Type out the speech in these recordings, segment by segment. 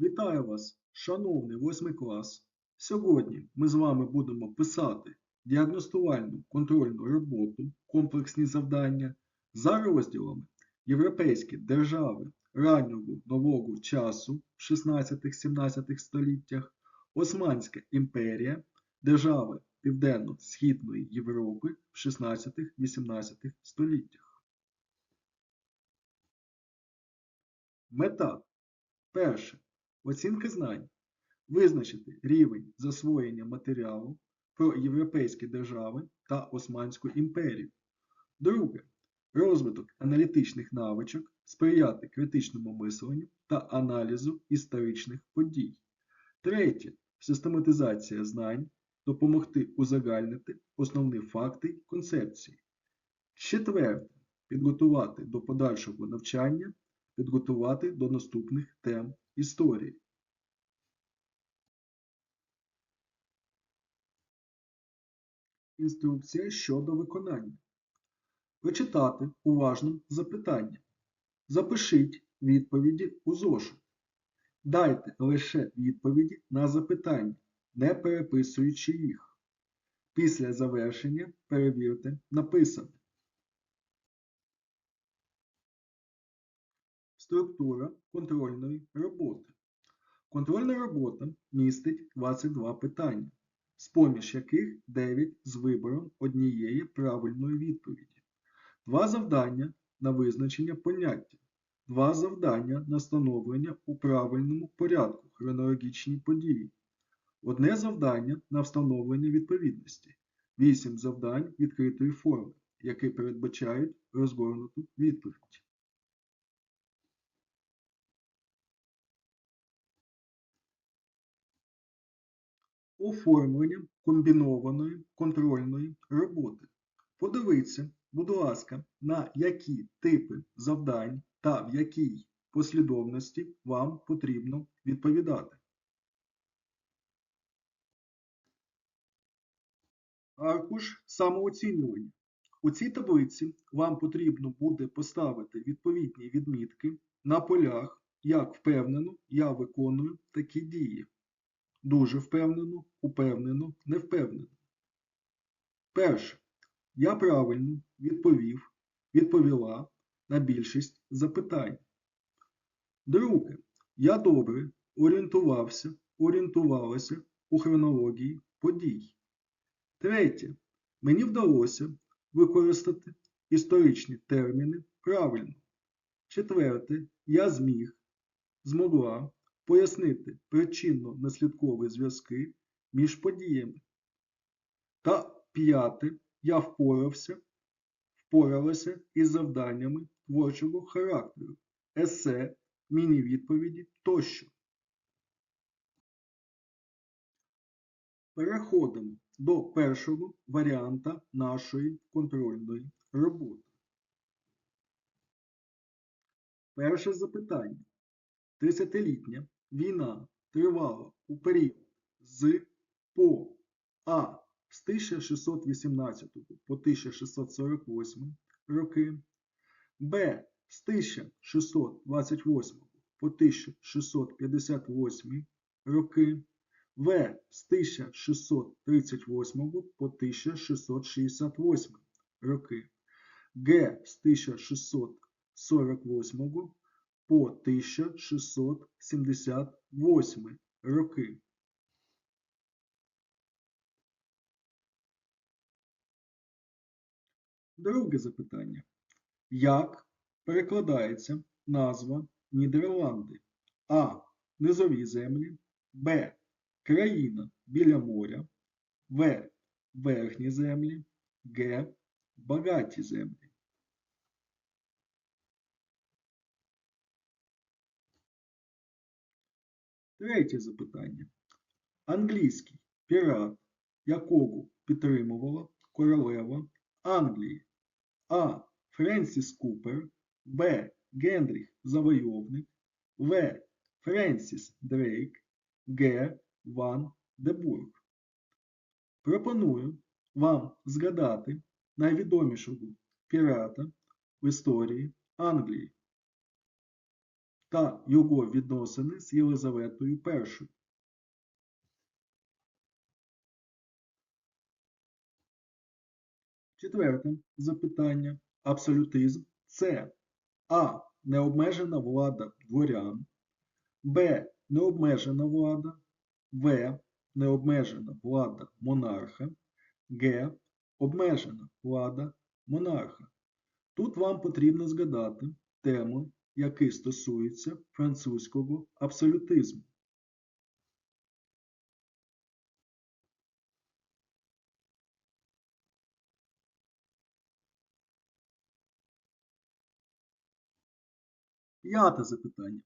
Вітаю вас, шановний восьмий клас. Сьогодні ми з вами будемо писати діагностувальну контрольну роботу, комплексні завдання за розділами Європейські держави раннього нового часу в 16-17 століттях, Османська імперія, держави Південно-Східної Європи в 16-18 століттях. Мета. Перше. Оцінка знань. Визначити рівень засвоєння матеріалу про європейські держави та Османську імперію. Друге. Розвиток аналітичних навичок, сприяти критичному мисленню та аналізу історичних подій. Третє. Систематизація знань, допомогти узагальнити основні факти й концепції. Четверте. Підготувати до подальшого навчання, підготувати до наступних тем історії. Інструкція щодо виконання. Прочитати уважно запитання. Запишіть відповіді у зошит. Дайте лише відповіді на запитання, не переписуючи їх. Після завершення перевірте написане. Структура контрольної роботи. Контрольна робота містить 22 питання, з-поміж яких 9 з вибором однієї правильної відповіді, два завдання на визначення поняття, два завдання на встановлення у правильному порядку хронологічні події, одне завдання на встановлення відповідності, 8 завдань відкритої форми, які передбачають розгорнуту відповідь. Оформлення комбінованої контрольної роботи. Подивіться, будь ласка, на які типи завдань та в якій послідовності вам потрібно відповідати. Аркуш самооцінювання. У цій таблиці вам потрібно буде поставити відповідні відмітки на полях, як впевнено я виконую такі дії. Дуже впевнено, упевнено, невпевнено. Перше. Я правильно відповів, відповіла на більшість запитань. Друге. Я добре орієнтувався, орієнтувалася у хронології подій. Третє. Мені вдалося використати історичні терміни правильно. Четверте. Я зміг, змогла пояснити причинно-наслідкові зв'язки між подіями. Та п'яте. Я впорався, впоралася із завданнями творчого характеру, есе, міні-відповіді тощо. Переходимо до першого варіанта нашої контрольної роботи. Перше запитання. Тридцятилітня війна тривала у період з по А з 1618 по 1648 роки, Б з 1628 по 1658 роки, В з 1638 по 1668 роки, Г з 1648 по 1678 роки. Друге запитання. Як перекладається назва Нідерланди? А. Низові землі, Б. Країна біля моря, В. Верхні землі, Г. Багаті землі. Третє запитання. Англійський пірат, якого підтримувала королева Англії. А. Френсіс Купер, Б. Генріх Завойовник, В. Френсіс Дрейк, Г. Ван Дебург. Пропоную вам згадати найвідомішого пірата в історії Англії. Та його відносини з Єлизаветою І. Четверте запитання. Абсолютизм це А. Необмежена влада дворян, Б. Необмежена влада, В. Необмежена влада монарха, Г. Обмежена влада монарха. Тут вам потрібно згадати теми, які стосуються французького абсолютизму. П'яте запитання.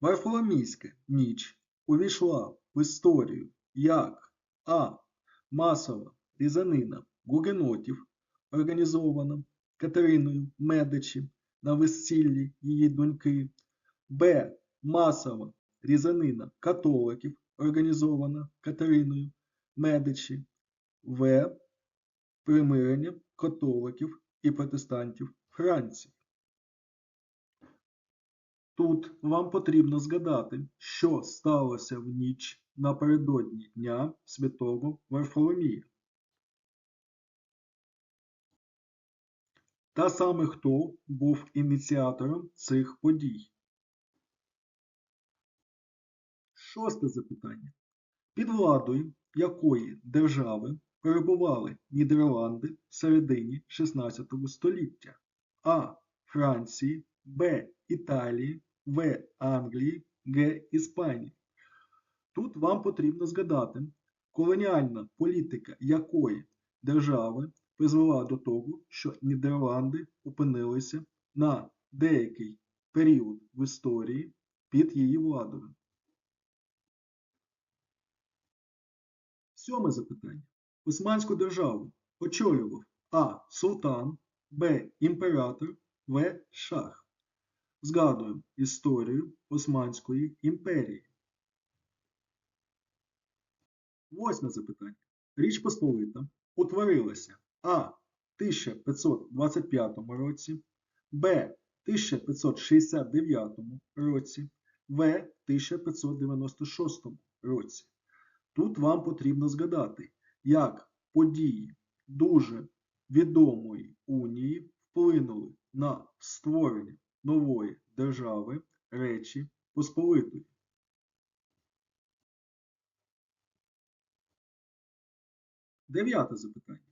Варфоломійська ніч увійшла в історію як А. Масова різанина гугенотів, організована Катериною Медичі на весіллі її доньки, Б. Масова різанина католиків, організована Катериною Медичі, В. Примирення католиків і протестантів Франції. Тут вам потрібно згадати, що сталося в ніч напередодні Дня Святого Варфоломія. Та саме хто був ініціатором цих подій. Шосте запитання. Під владою якої держави перебували Нідерланди в середині 16 століття? А. Франції, Б. Італії, В. Англії, Г. Іспанії. Тут вам потрібно згадати, колоніальна політика якої держави призвела до того, що Нідерланди опинилися на деякий період в історії під її владою. Сьоме запитання. Османську державу очолював А. Султан, Б. Імператор, В. Шах. Згадуємо історію Османської імперії. Восьме запитання. Річ Посполита утворилася А. в 1525 році, Б. в 1569 році, в 1596 році. Тут вам потрібно згадати, як події дуже відомої унії вплинули на створення нової держави Речі Посполитої. Дев'яте запитання.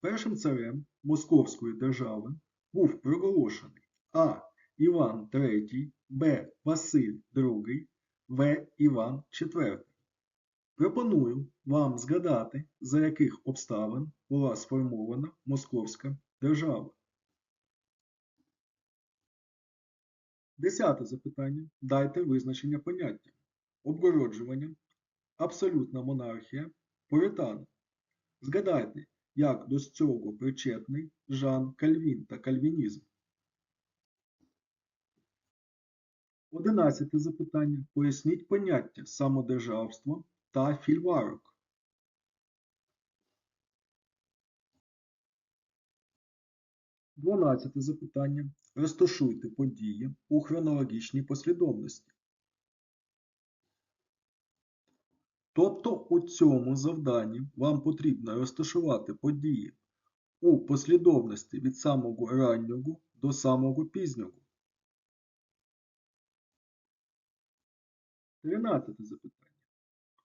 Першим царем Московської держави був проголошений А. Іван III, Б. Василь II, В. Іван IV. Пропоную вам згадати, за яких обставин була сформована Московська держава. Десяте запитання. Дайте визначення поняття. Обгороджування, абсолютна монархія, пуритани. Згадайте, як до цього причетний Жан Кальвін та кальвінізм. Одинадцяте запитання. Поясніть поняття самодержавство та фільварок. Дванадцяте запитання. Розташуйте події у хронологічній послідовності. Тобто у цьому завданні вам потрібно розташувати події у послідовності від самого раннього до самого пізнього. Тринадцяте запитання.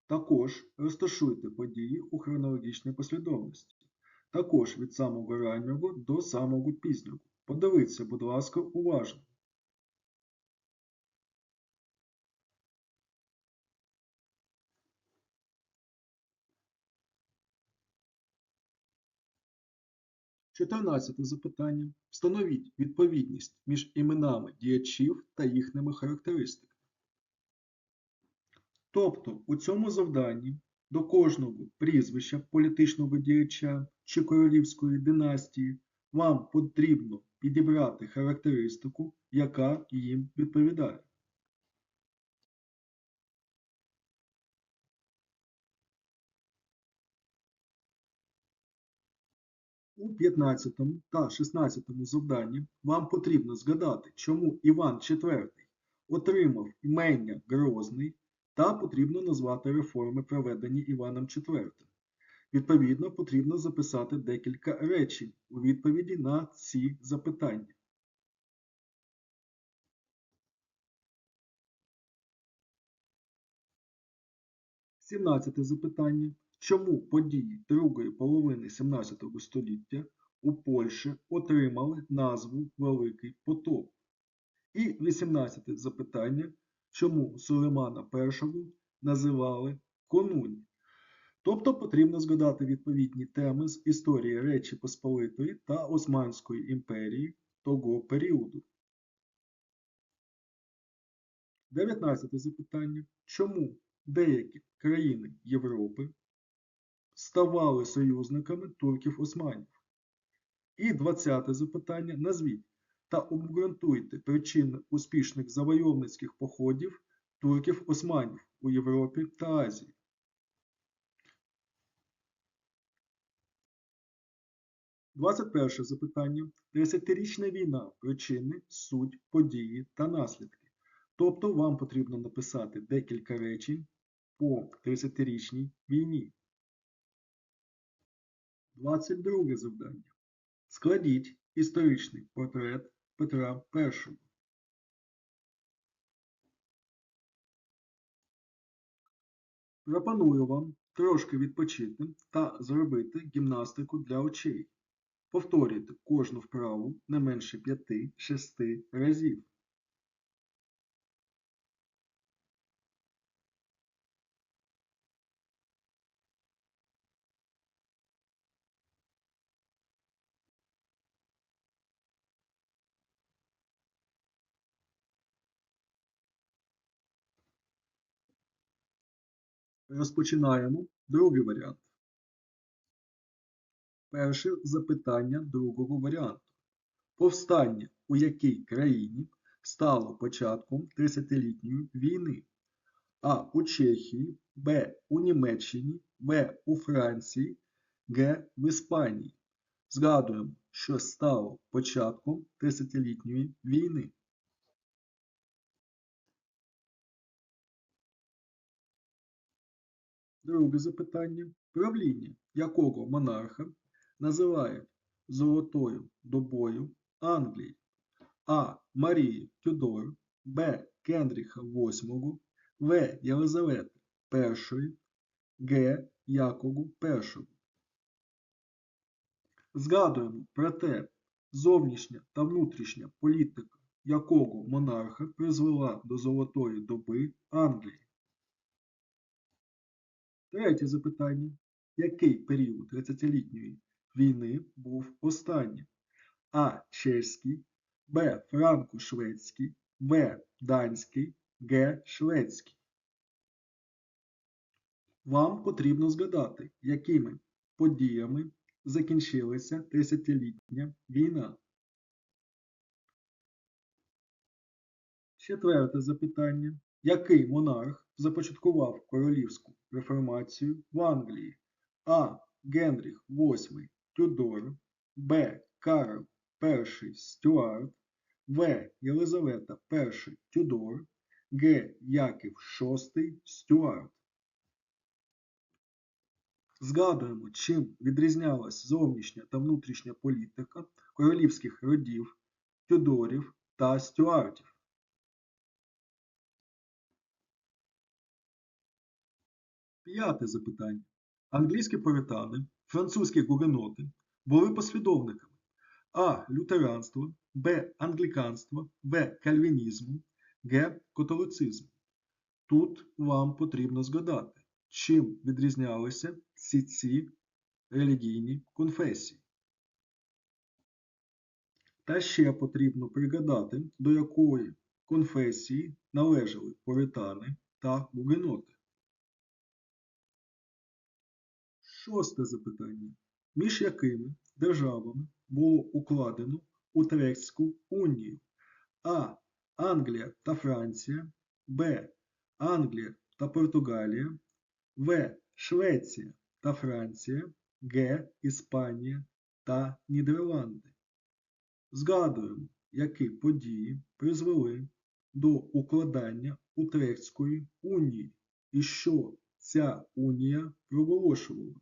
Також розташуйте події у хронологічній послідовності. Також від самого раннього до самого пізнього. Подивіться, будь ласка, уважно. Чотирнадцяте запитання. Встановіть відповідність між іменами діячів та їхніми характеристиками. Тобто у цьому завданні до кожного прізвища політичного діяча чи королівської династії вам потрібно підібрати характеристику, яка їм відповідає. У 15 та 16 завданні вам потрібно згадати, чому Іван IV отримав імення Грозний та потрібно назвати реформи, проведені Іваном IV. Відповідно, потрібно записати декілька речень у відповіді на ці запитання. Сімнадцяте запитання. Чому події другої половини 17 століття у Польщі отримали назву Великий потоп? І 18 запитання. Чому Сулеймана І називали Конунь? Тобто потрібно згадати відповідні теми з історії Речі Посполитої та Османської імперії того періоду. 19 запитання. Чому деякі країни Європи ставали союзниками турків-османів? І 20 запитання. Назвіть та обґрунтуйте причини успішних завойовницьких походів турків-османів у Європі та Азії. Двадцять перше запитання. Десятирічна війна. Причини, суть, події та наслідки. Тобто вам потрібно написати декілька речень по 30-річній війні. 22 завдання. Складіть історичний портрет Петра І. Пропоную вам трошки відпочити та зробити гімнастику для очей. Повторюйте кожну вправу не менше 5-6 разів. Розпочинаємо другий варіант. Перше запитання другого варіанту. Повстання у якій країні стало початком 30-літньої війни? А. У Чехії, Б. У Німеччині, В. У Франції, Г. В Іспанії. Згадуємо, що стало початком 30-літньої війни. Друге запитання. Правління якого монарха називають золотою добою Англії? А. Марії Тюдор, Б. Кендріха VIII, В. Єлизавети І, Г. Якову І. Згадуємо про те, зовнішня та внутрішня політика якого монарха призвела до золотої доби Англії. Третє запитання. Який період 30-літньої війни був останнім? А. Чеський, Б. Франко-шведський, В. Данський, Г. Шведський. Вам потрібно згадати, якими подіями закінчилася 30-літня війна. Четверте запитання. Який монарх започаткував королівську реформацію в Англії? А. Генріх VIII Тюдор, Б. Карл І Стюарт, В. Єлизавета І Тюдор, Г. Яків VI Стюарт. Згадуємо, чим відрізнялась зовнішня та внутрішня політика королівських родів, Тюдорів та Стюартів. П'яте запитання. Англійські пуритани, французькі гугеноти були послідовниками А. Лютеранства, Б. Англіканства, В. Кальвінізму, Г. Католицизму. Тут вам потрібно згадати, чим відрізнялися всі ці релігійні конфесії. Та ще потрібно пригадати, до якої конфесії належали пуритани та гугеноти. Шосте запитання. Між якими державами було укладено Утрехтську унію? А. Англія та Франція, Б. Англія та Португалія, В. Швеція та Франція, Г. Іспанія та Нідерланди. Згадуємо, які події призвели до укладання Утрехтської унії і що ця унія проголошувала?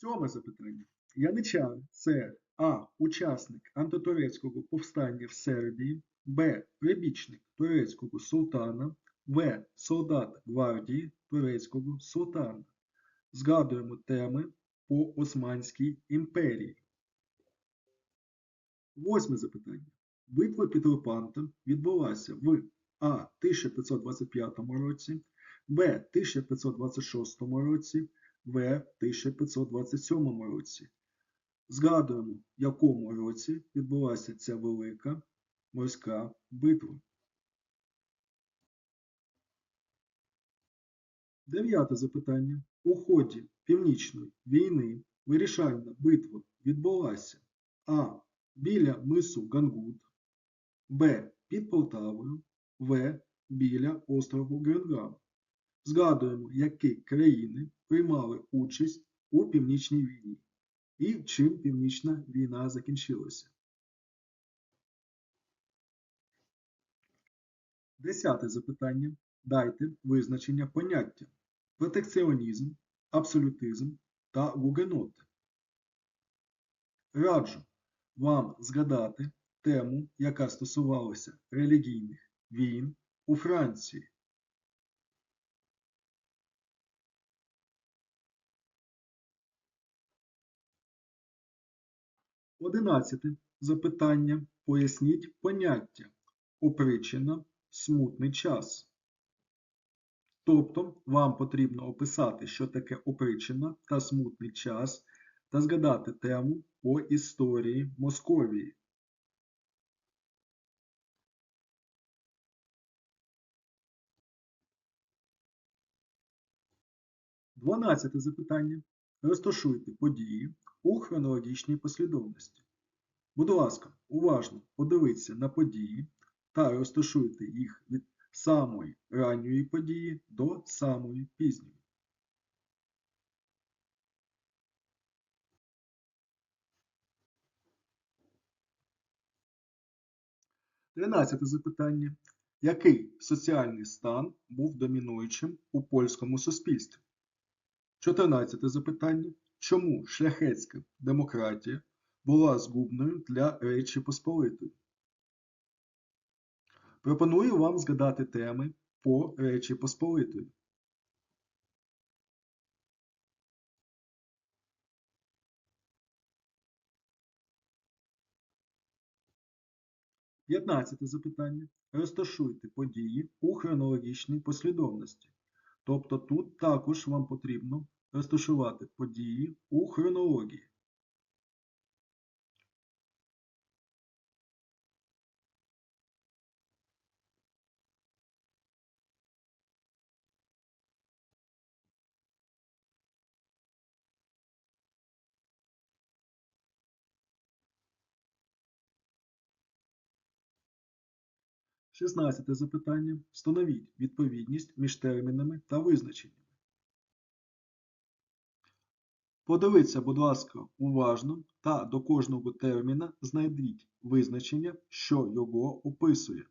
Сьоме запитання. Яничар це А. Учасник антитурецького повстання в Сербії, Б. Прибічник турецького султана, В. Солдат гвардії турецького султана. Згадуємо теми по Османській імперії. Восьме запитання. Битва під Лепантом відбулася в А. 1525 році, Б. 1526 році, В. 1527 році. Згадуємо, в якому році відбулася ця велика морська битва. Дев'яте запитання. У ході Північної війни вирішальна битва відбулася А. Біля мису Гангут, Б. Під Полтавою, В. Біля острову Гренгам. Згадуємо, які країни приймали участь у Північній війні і чим Північна війна закінчилася. Десяте запитання. Дайте визначення поняття протекціонізм, абсолютизм та гугенот. Раджу вам згадати тему, яка стосувалася релігійних війн у Франції. Одинадцяте запитання. Поясніть поняття опричина смутний час. Тобто вам потрібно описати, що таке опричина та смутний час, та згадати тему по історії Московії. Дванадцяте запитання. Розташуйте події у хронологічній послідовності. Будь ласка, уважно подивіться на події та розташуйте їх від самої ранньої події до самої пізньої. Тринадцяте запитання. Який соціальний стан був домінуючим у польському суспільстві? Чотирнадцяте запитання. Чому шляхетська демократія була згубною для Речі Посполитої? Пропоную вам згадати теми по Речі Посполитої. П'ятнадцяте запитання. Розташуйте події у хронологічній послідовності. Тобто тут також вам потрібно розташувати події у хронології. 16 запитання. Встановіть відповідність між термінами та визначеннями. Подивіться, будь ласка, уважно та до кожного терміна знайдіть визначення, що його описує.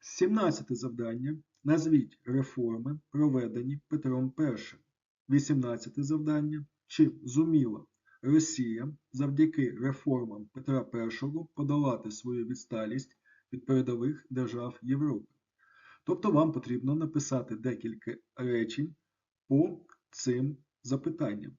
17 завдання. Назвіть реформи, проведені Петром І. 18 завдання. Чи зуміла Росія завдяки реформам Петра І подолати свою відсталість від передових держав Європи? Тобто вам потрібно написати декілька речень по цим запитанням.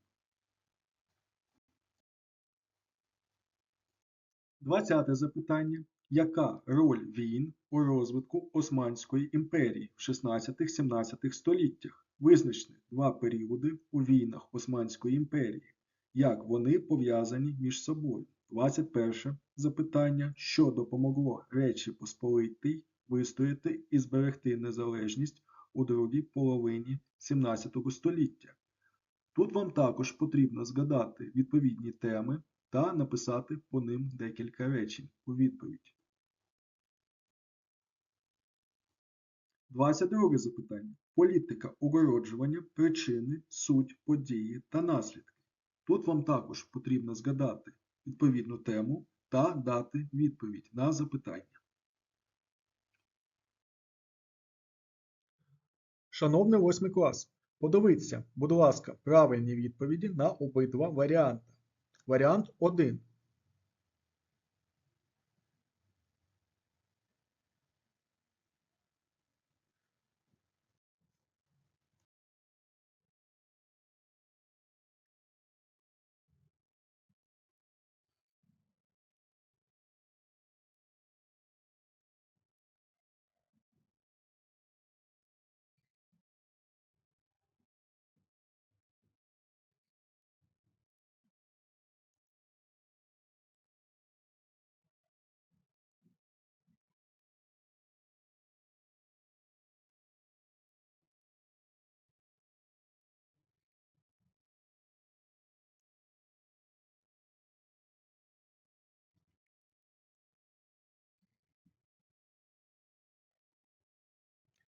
20 запитання. Яка роль війн у розвитку Османської імперії в 16-17 століттях? Визначте два періоди у війнах Османської імперії. Як вони пов'язані між собою? 21 запитання, що допомогло Речі Посполитій вистояти і зберегти незалежність у другій половині 17 століття? Тут вам також потрібно згадати відповідні теми та написати по ним декілька речень у відповідь. 22 запитання. Політика огороджування, причини, суть, події та наслідки. Тут вам також потрібно згадати відповідну тему та дати відповідь на запитання. Шановний восьмий клас, подивіться, будь ласка, правильні відповіді на обидва варіанти. Варіант 1.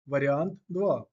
Варіант 2.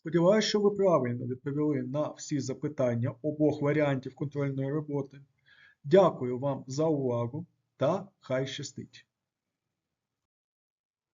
Сподіваюсь, що ви правильно відповіли на всі запитання обох варіантів контрольної роботи. Дякую вам за увагу та хай щастить!